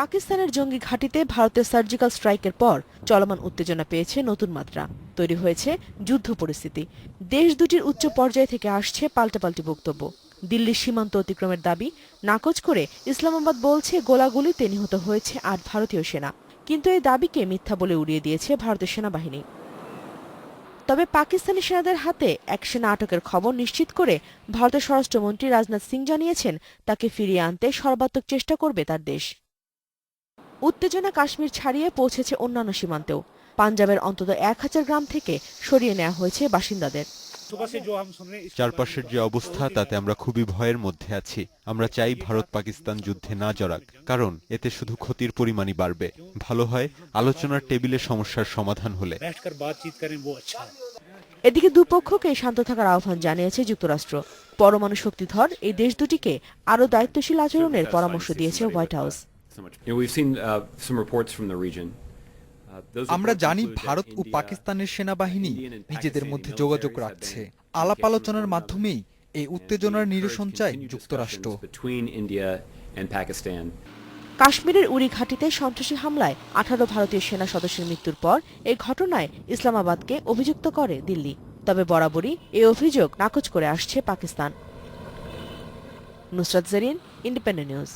পাকিস্তানের জঙ্গি ঘাঁটিতে ভারতের সার্জিক্যাল স্ট্রাইকের পর চলমান উত্তেজনা পেয়েছে নতুন মাত্রা। তৈরি হয়েছে যুদ্ধ পরিস্থিতি। দেশ দুটির উচ্চ পর্যায় থেকে আসছে পাল্টাপাল্টি বক্তব্য। দিল্লির সীমান্ত অতিক্রমের দাবি, নাকচ করে ইসলামাবাদ বলছে গোলাগুলিতে নিহত হয়েছে আট ভারতীয় সেনা। কিন্তু এই দাবিকে মিথ্যা বলে উড়িয়ে দিয়েছে ভারতের সেনাবাহিনী। তবে পাকিস্তানি সেনাদের হাতে এক সেনা আটকের খবর নিশ্চিত করে ভারতের স্বরাষ্ট্রমন্ত্রী রাজনাথ সিং জানিয়েছেন, তাকে ফিরিয়ে আনতে সর্বাত্মক চেষ্টা করবে তার দেশ। উত্তেজনা কাশ্মীর ছাড়িয়ে পৌঁছেছে অন্যান্য সীমান্তেও। পাঞ্জাবের অন্তত এক হাজার গ্রাম থেকে সরিয়ে নেওয়া হয়েছে বাসিন্দাদের। চারপাশের যে অবস্থা তাতে আমরা খুবই ভয়ের মধ্যে আছি। আমরা চাই ভারত পাকিস্তান যুদ্ধে না জড়াক কারণ এতে শুধু ক্ষতির পরিমাণই বাড়বে। ভালো হয় আলোচনার টেবিলে সমস্যার সমাধান হলে। এদিকে দুপক্ষকে শান্ত থাকার আহ্বান জানিয়েছে যুক্তরাষ্ট্র। পরমাণু শক্তিধর এই দেশ দুটিকে আরও দায়িত্বশীল আচরণের পরামর্শ দিয়েছে হোয়াইট হাউস। আমরা জানি ভারত ও পাকিস্তানের সেনাবাহিনী নিজেদের মধ্যে যোগাযোগ রাখছে। আলাপ আলোচনার মাধ্যমেই এই উত্তেজনার নিরসন যুক্তরাষ্ট্র। কাশ্মীরের উড়ি ঘাটিতে সন্ত্রাসী হামলায় আঠারো ভারতীয় সেনা সদস্যের মৃত্যুর পর এই ঘটনায় ইসলামাবাদকে অভিযুক্ত করে দিল্লি। তবে বরাবরই এই অভিযোগ নাকচ করে আসছে Pakistan. Nusrat Jarin independent news